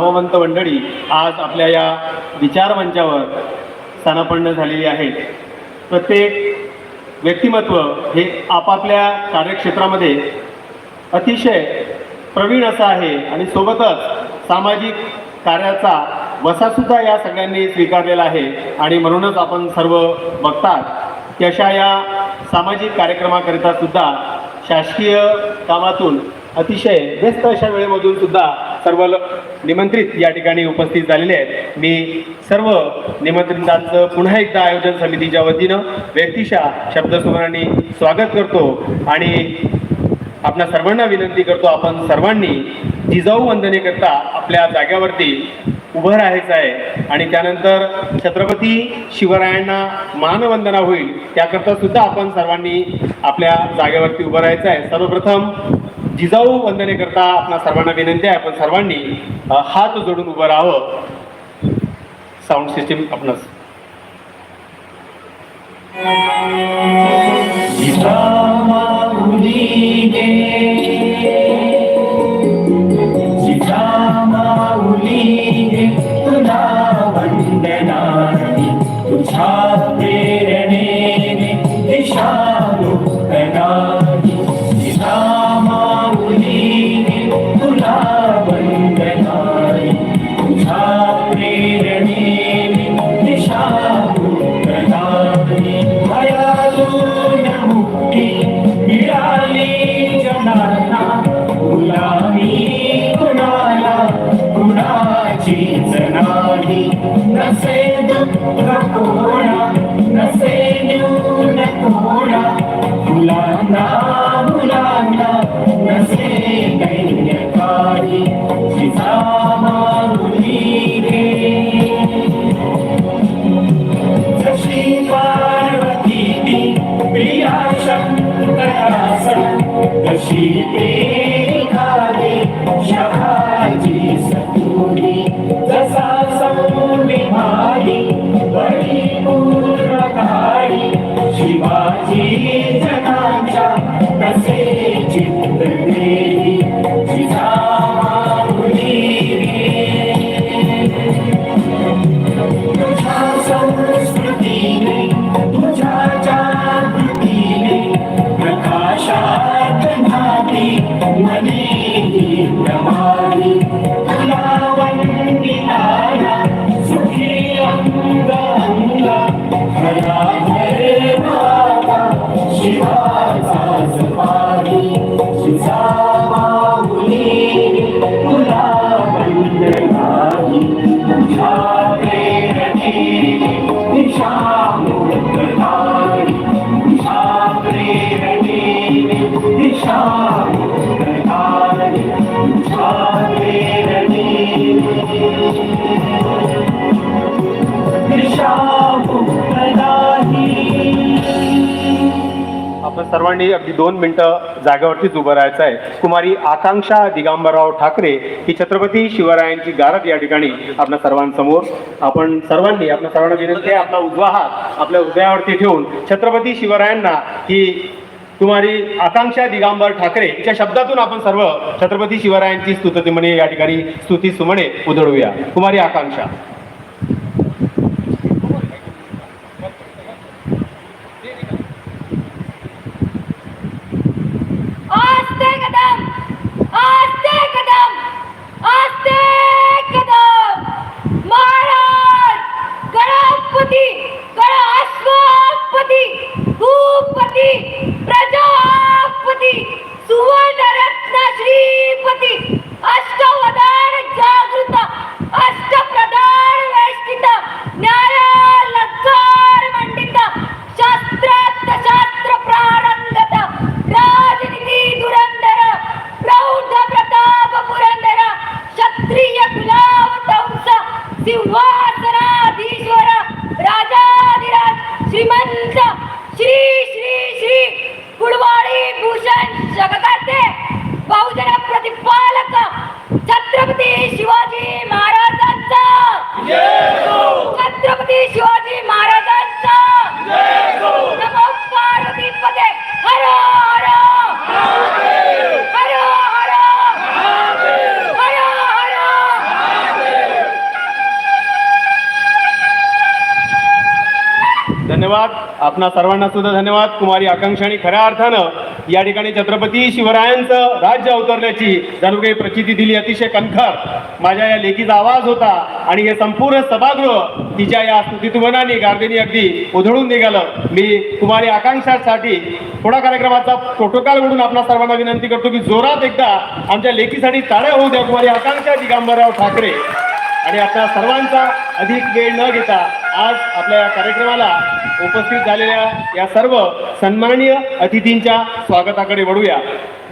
नामवंत मंडळी आज आपल्या या विचारमंचावर स्थानापन्न झालेली आहेत. प्रत्येक व्यक्तिमत्व हे आपापल्या कार्यक्षेत्रामध्ये अतिशय प्रवीण असं आहे आणि सोबतच सामाजिक कार्याचा वसासुद्धा या सगळ्यांनी स्वीकारलेला आहे आणि म्हणूनच आपण सर्व बघतात की अशा या सामाजिक कार्यक्रमाकरिता सुद्धा शासकीय कामातून अतिशय व्यस्त अशा वेळेमधून सुद्धा सर्व निमंत्रित या ठिकाणी उपस्थित झालेले आहेत. मी सर्व निमंत्रितांचं पुन्हा एकदा आयोजन समितीच्या वतीनं व्यक्तिशा शब्दसुमरांनी स्वागत करतो आणि आपल्या सर्वांना विनंती करतो आपण सर्वांनी जिजाऊ वंदनेकरता आपल्या जाग्यावरती उभं राहायचं आहे. आणि त्यानंतर छत्रपती शिवरायांना मानवंदना होईल त्याकरता सुद्धा आपण सर्वांनी आपल्या जागेवरती उभं राहायचं आहे. सर्वप्रथम जिजाऊ वंदनेकरता आपल्या सर्वांना विनंती आहे आपण सर्वांनी हात जोडून उभं राहावं. साऊंड सिस्टीम आपणच Natura, nasenyo, natura, mula na, mula na, nasekay niya kari, si sama ulike. Sa Shri Parvati, priyasang karasa, Shri Tekari, Shahaji, सर्वांनी अगदी दोन मिनिटं जागेवरतीच उभं राहायचं आहे. कुमारी आकांक्षा दिगांबरराव ठाकरे ही छत्रपती शिवरायांची गारद या ठिकाणी आपल्या सर्वांसमोर. आपण सर्वांनी आपल्या सर्वांना विनंती आहे आपला उजवा हात आपल्या हृदयावरती ठेवून छत्रपती शिवरायांना ही कुमारी आकांक्षा दिगांबर ठाकरे या शब्दातून आपण सर्व छत्रपती शिवरायांची स्तुती म्हणे या ठिकाणी स्तुती सुमणे उधळूया. कुमारी आकांक्षा. शिवाजी महाराजांचा! धन्यवाद. आपणा सर्वांना सुद्धा धन्यवाद. कुमारी आकांक्षा आणि खऱ्या अर्थानं या ठिकाणी छत्रपती शिवरायांचं राज्य अवतरल्याची जणू काही प्रचिती दिली अतिशय कणखर. माझ्या या लेखीचा आवाज होता आणि हे संपूर्ण सभागृह तिच्या या स्तुतितुमनाने गार्देनी अगदी उधळून निघालं. मी कुमारी आकांक्षासाठी थोडा कार्यक्रमाचा प्रोटोकॉल म्हणून आपणा सर्वांना विनंती करतो की जोरात एकदा आमच्या लेखीसाठी ताड्या होऊ द्या. कुमारी आकांक्षा दिगंबरराव ठाकरे. आणि आपल्या सर्वांचा अधिक वेळ न घेता आज आपल्या या कार्यक्रमाला उपस्थित झालेल्या या सर्व सन्माननीय अतिथींच्या स्वागताकडे वळूया.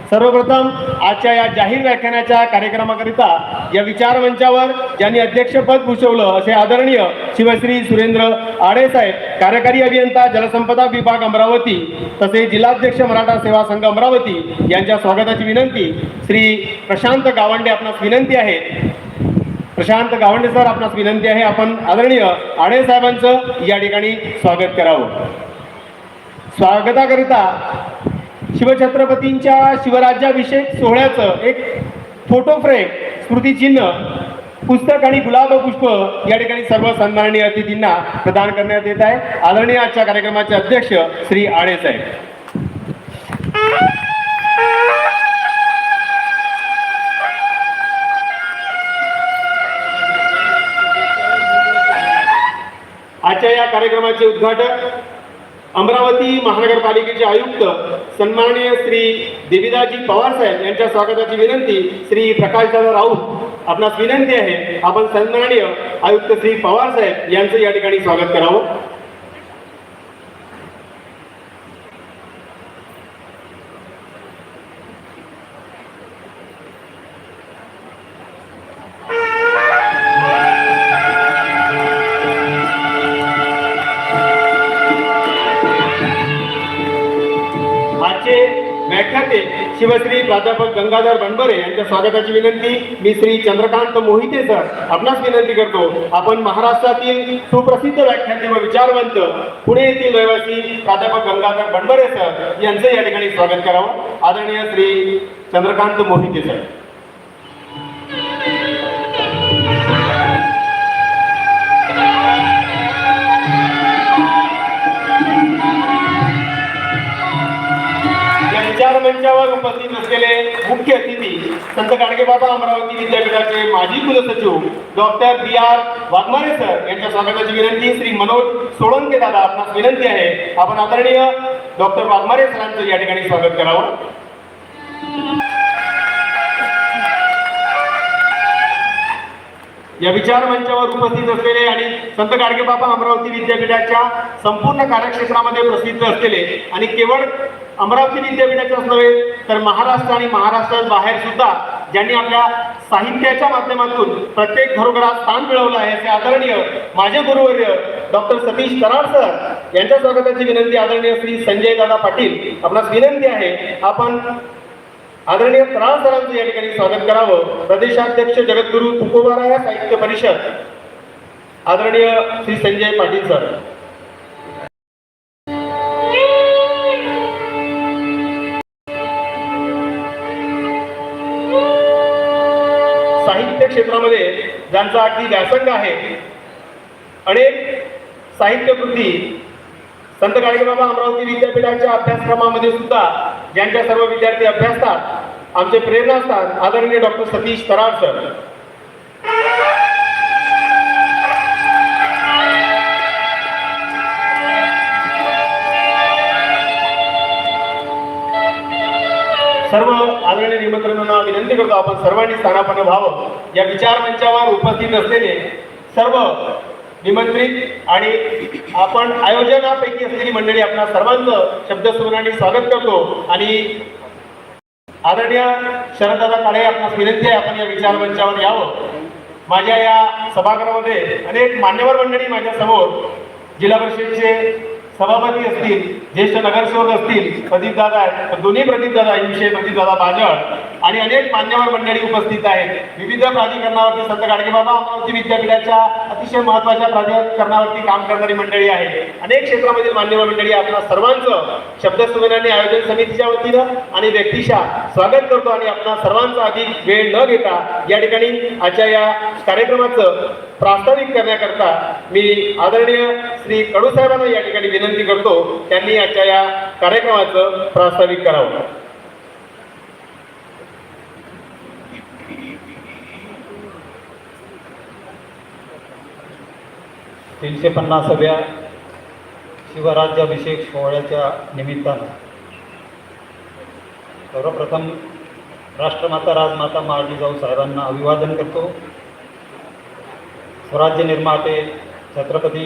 सर्वप्रथम आजच्या या जाहीर व्याख्यानाच्या कार्यक्रमाकरिता या विचार मंचावर ज्यांनी अध्यक्षपद भूषवलं असे आदरणीय शिवश्री सुरेंद्र आडे साहेब कार्यकारी अभियंता जलसंपदा विभाग अमरावती तसेच जिल्हाध्यक्ष मराठा सेवा संघ अमरावती यांच्या स्वागताची विनंती. श्री प्रशांत गावंडे आपणास विनंती आहे प्रशांत गावंडे सर आपणास विनंती आहे आपण आदरणीय आडे साहेबांचं या ठिकाणी स्वागत करावं. स्वागताकरिता शिवछत्रपतींच्या शिवराज्याभिषेक सोहळ्याचं एक फोटो फ्रेम स्मृतिचिन्ह पुस्तक आणि गुलाब पुष्प या ठिकाणी सर्व सन्माननीय अतिथींना प्रदान करण्यात येत आहे. आदरणीय आजच्या कार्यक्रमाचे अध्यक्ष श्री आडे साहेब. कार्यक्रमाचे उद्घाटक अमरावती महानगरपालिकेचे आयुक्त सन्माननीय श्री देविदाजी पवार साहेब यांच्या स्वागताची विनंती श्री प्रकाशदादा राऊत आपणास विनंती आहे. आपण सन्माननीय आयुक्त श्री पवार साहेब यांचं या ठिकाणी स्वागत करावं. शिवश्री प्राध्यापक गंगाधर बनबरे यांच्या स्वागताची विनंती. मी श्री चंद्रकांत मोहिते सर आपणास विनंती करतो. आपण महाराष्ट्रातील सुप्रसिद्ध व्याख्याते व विचारवंत पुणे येथील रहिवासी प्राध्यापक गंगाधर बनबरे सर यांचं या ठिकाणी स्वागत करावं. आदरणीय श्री चंद्रकांत मोहिते सर. उपस्थित असलेले मुख्य अतिथी संत गाडगेबाबा अमरावती विद्यापीठाचे माजी कुलसचिव doctor B R Waghmare sir यांच्या स्वागताची विनंती. श्री मनोज सोळंके दादा आपणास विनंती आहे. आपण आदरणीय डॉक्टर वाघमारे सरांचं या ठिकाणी स्वागत करावं. या विचार मंचावर उपस्थित असलेले आणि संत गाडगेबाबा अमरावती विद्यापीठाच्या संपूर्ण कार्यक्षेत्रामध्ये प्रसिद्ध असलेले आणि केवळ अमरावती विद्यापीठाच्याच नव्हे तर महाराष्ट्र आणि महाराष्ट्रात बाहेर सुद्धा ज्यांनी आपल्या साहित्याच्या माध्यमातून प्रत्येक घरोघरात स्थान मिळवलं आहे असे आदरणीय माझे गुरुवर्य डॉक्टर सतीश कराड सर यांच्या स्वागताची विनंती आदरणीय श्री संजय दादा पाटील. आपणास विनंती आहे आपण आदरणीय कराळ सरांचं या ठिकाणी स्वागत करावं. प्रदेशाध्यक्ष जगद्गुरु तुकोबाराया साहित्य परिषद. आदरणीय श्री संजय पाटील सर. साहित्य क्षेत्रामध्ये ज्यांचा अगदी व्यासंग आहे अनेक साहित्य कृती संत गाडगेबाबा अमरावती विद्यापीठाच्या अभ्यासक्रमामध्ये सुद्धा ज्यांच्या सर्व विद्यार्थी अभ्यासतात आमचे प्रेरणा असतात आदरणीय डॉक्टर सतीश कराड सर. सर्व आदरणीय निमंत्रणांना विनंती करतो आपण सर्वांनी स्थानापन्न व्हावं. या विचार मंचावर उपस्थित असलेले सर्व निमंत्रित आणि आपण आयोजनापैकी असलेली मंडळी आपल्या सर्वांचं शब्दस्मरणाने स्वागत करतो. आणि आदरणीय शरददादा काळे आपणास विनंती आहे आपण या विचार मंचावर यावं. माझ्या या सभागृहामध्ये अनेक मान्यवर मंडळी माझ्यासमोर जिल्हा परिषदेचे सभापती असतील ज्येष्ठ नगरसेवक असतील प्रदीप दादा दोन्ही प्रदीप दादा विषय प्रदीप दादा बाजळ. आणि अनेक मान्यवर मंडळी उपस्थित आहेत. विविध प्राधिकरणावरती संत गाडगेबाबा अमरावती विद्यापीठाच्या अतिशय महत्त्वाच्या प्राधिकरणावरती काम करणारी मंडळी आहे अनेक क्षेत्रामधील मान्यवर मंडळी आपल्या सर्वांचं आणि आयोजन समितीच्या वतीनं आणि व्यक्तिशः स्वागत करतो आणि आपला सर्वांचा अधिक वेळ न घेता या ठिकाणी आजच्या या कार्यक्रमाचं प्रास्ताविक करण्याकरता मी आदरणीय श्री कडू साहेबांना या ठिकाणी विनंती करतो त्यांनी आजच्या या कार्यक्रमाचं प्रास्ताविक करावं. तीनशे पन्नासाव्या शिवराज्याभिषेक सोहळ्याच्या निमित्तानं. सर्वप्रथम राष्ट्रमाता राजमाता माळजीजाऊ साहेबांना अभिवादन करतो. स्वराज्य निर्माते छत्रपती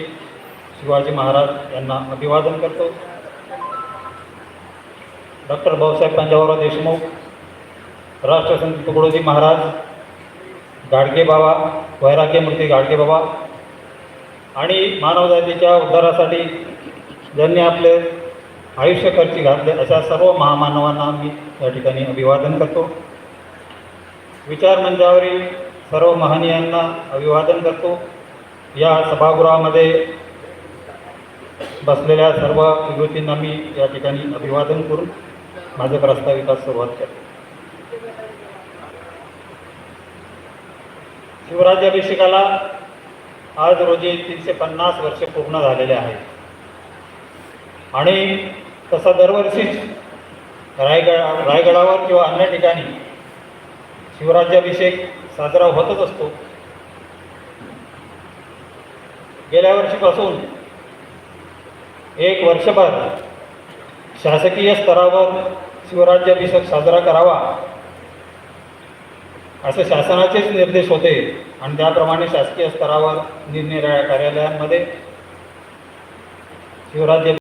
शिवाजी महाराज यांना अभिवादन करतो. डॉक्टर भाऊसाहेब पंजाबराव देशमुख राष्ट्रसंत तुकडोजी महाराज गाडगेबाबा वैराग्यमूर्ती गाडगेबाबा आणि मानवजातीच्या उद्धारासाठी ज्यांनी आपले आयुष्य खर्ची घातले अशा सर्व महामानवांना मी या ठिकाणी अभिवादन करतो. विचार मंचावरील सर्व महनीयांना अभिवादन करतो. या सभागृहामध्ये बसलेल्या सर्व विभूतींना मी या ठिकाणी अभिवादन करून माझं प्रस्ताविकास सुरुवात करतो. शिवराज्याभिषेकाला आज रोजी तीनशे पन्नास वर्षे पूर्ण झालेले आहेत. आणि तसा दरवर्षीच रायगड रायगडावर किंवा अन्य ठिकाणी शिवराज्याभिषेक साजरा होतच असतो. गेल्या वर्षीपासून एक वर्षभर शासकीय स्तरावर शिवराज्याभिषेक साजरा करावा असे शासनाचेच निर्देश होते. आणि त्याप्रमाणे शासकीय स्तरावर निरनिराळ्या कार्यालयांमध्ये शिवराज्य